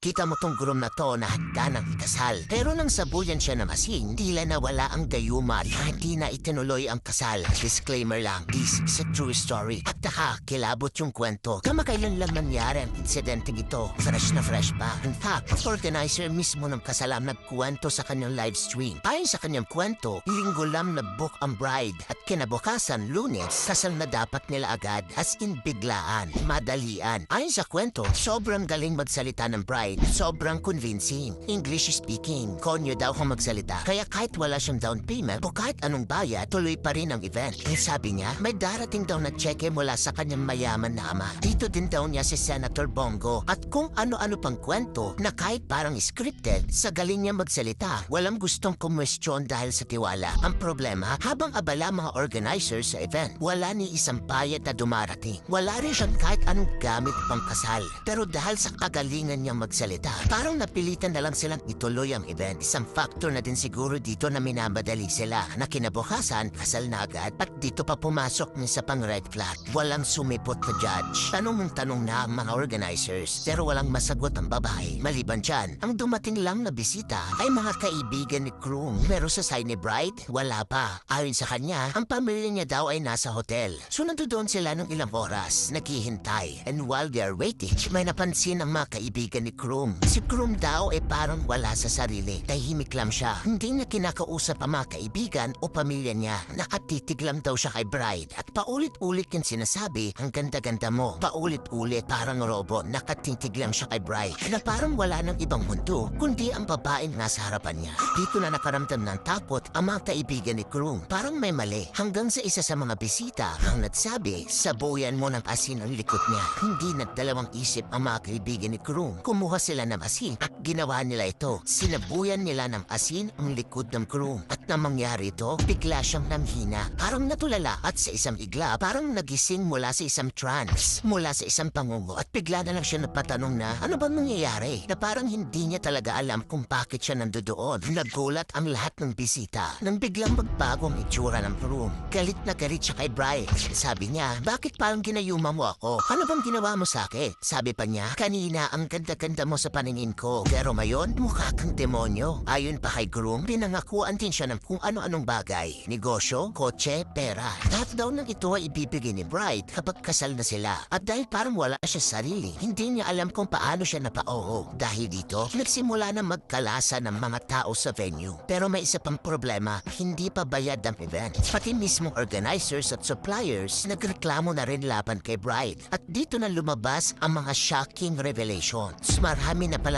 Kita mo tong groom na to na handa ng ikasal. Pero nang sabuyan siya na masin, tila nawala ang gayuman. Hindi na itinuloy ang kasal. Disclaimer lang, this is a true story. At kilabot yung kwento. Kamakailan lang nangyari ang insidente ito. Fresh na fresh pa. In fact, organizer mismo ng kasalam nagkwento sa kanyang live stream. Ayon sa kanyang kwento, linggo lang na-book ang bride. At kinabukasan, lunes, kasal na dapat nila agad as in biglaan, madalian. Ayon sa kwento, sobrang galing magsalita ng bride. Sobrang convincing. English speaking. Konyo daw kung magsalita. Kaya kahit wala siyang down payment o kahit anong bayad, tuloy pa rin ang event. Eh sabi niya, may darating daw na cheque mula sa kanyang mayaman na ama. Dito din daw niya si Senator Bongo. At kung ano-ano pang kwento na kahit parang scripted, sa galing niya magsalita, walang gustong kumwestiyon dahil sa tiwala. Ang problema, habang abala mga organizers sa event, wala ni isang bayad na dumarating. Wala rin siyang kahit anong gamit pang kasal. Pero dahil sa kagalingan niyang magsalita, parang napilitan na lang silang ituloy ang event. Isang factor na din siguro dito na minamadali sila na kinabukasan, kasal na agad at dito pa pumasok niya sa pang red flag. Walang sumipot na judge. Tanong ng tanong na ang mga organizers pero walang masagot ang babae. Maliban dyan, ang dumating lang na bisita ay mga kaibigan ni Kroong. Pero sa side ni Bride, wala pa. Ayon sa kanya, ang pamilya niya daw ay nasa hotel. So nandoon sila ng ilang oras, naghihintay. And while they are waiting, may napansin ang mga kaibigan ni Kroong. Si Kroong daw ay parang wala sa sarili. Tahimik lang siya. Hindi niya kinakausap ang mga kaibigan o pamilya niya. Nakatitig lang daw siya kay Bride. At paulit-ulit yung sinasabi, ang ganda-ganda mo. Paulit-ulit, parang robot. Nakatitig lang siya kay Bride. Na parang wala ng ibang mundo, kundi ang babaeng nasa harapan niya. Dito na nakaramdam ng takot ang mga kaibigan ni Kroong. Parang may mali. Hanggang sa isa sa mga bisita ang nagsabi, sabuyan mo ng asin ang likod niya. Hindi nagdalawang isip ang mga kaibigan ni Kroong. Kumuha sila ng asin at ginawa nila ito. Sinabuyan nila ng asin ang likod ng Kroong. At na mangyari ito, bigla siyang namhina. Parang natulala at sa isang igla, parang nagising mula sa isang trance. Mula sa isang pangungo at bigla na lang siya napatanong na ano ba nangyayari? Na parang hindi niya talaga alam kung bakit siya nandoon. Nagulat ang lahat ng bisita nang biglang magbago ang itsura ng room. Galit na galit siya kay Brian. Sabi niya, bakit parang ginayuma mo ako? Ano bang ginawa mo sa akin? Sabi pa niya, kanina ang ganda-ganda mo sa paningin ko. Pero ngayon, mukha kang demonyo. Ayon pa kay Groom, pinangakuan din siya ng kung ano-anong bagay. Negosyo, kotse, pera. Lahat daw ng ito ay ibibigay ni Bright kapag kasal na sila. At dahil parang wala siya sarili, hindi niya alam kung paano siya napao. Dahil dito, nagsimula na magkalasa ng mga tao sa venue. Pero may isa pang problema, hindi pa bayad ang event. Pati mismong organizers at suppliers nagreklamo na rin laban kay Bright. At dito na lumabas ang mga shocking revelations. Marami na pala